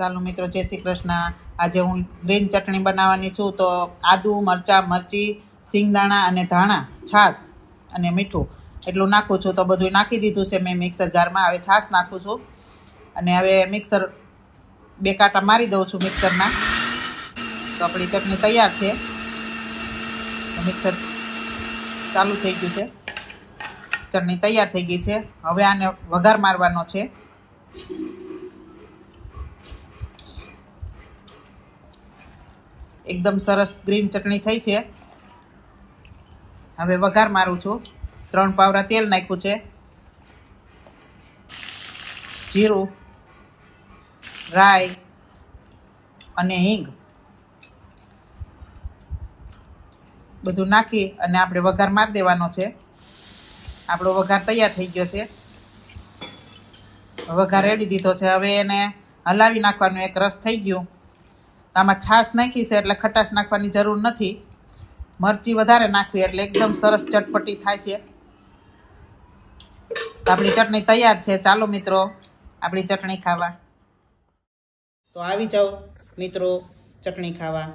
ચાલો મિત્રો, જય શ્રી કૃષ્ણ. આજે હું ગ્રીન ચટણી બનાવવાની છું, તો આદુ, મરચાં, મરચી, સિંગદાણા અને ધાણા, છાશ અને મીઠું એટલું નાખું છું. તો બધું નાખી દીધું છે મેં મિક્સર જારમાં. હવે છાશ નાખું છું અને હવે મિક્સર બે કાંટા મારી દઉં છું મિક્સરના. તો આપણી ચટણી તૈયાર છે. મિક્સર ચાલુ થઈ ગયું છે. ચટણી તૈયાર થઈ ગઈ છે. હવે આને વઘાર મારવાનો છે. એકદમ સરસ ગ્રીન ચટણી થઈ છે. હવે વઘાર મારું છું. ત્રણ પાવરા તેલ નાખ્યું છે. જીરું, રાઈ અને હિંગ. બધું નાખી અને આપણે વઘાર મારી દેવાનો છે. આપણો વઘાર તૈયાર થઈ ગયો છે. વઘાર રેડી દીધો છે. હવે એને હલાવી નાખવાનું એક રસ થઈ ગયું. આમાં છાશ નાખી છે એટલે ખટાશ નાખવાની જરૂર નથી. મરચી વધારે નાખવી એટલે એકદમ સરસ ચટપટી થાય છે. આપણી ચટણી તૈયાર છે. ચાલો મિત્રો, આપણી ચટણી ખાવા. તો આવી જાઓ મિત્રો, ચટણી ખાવા.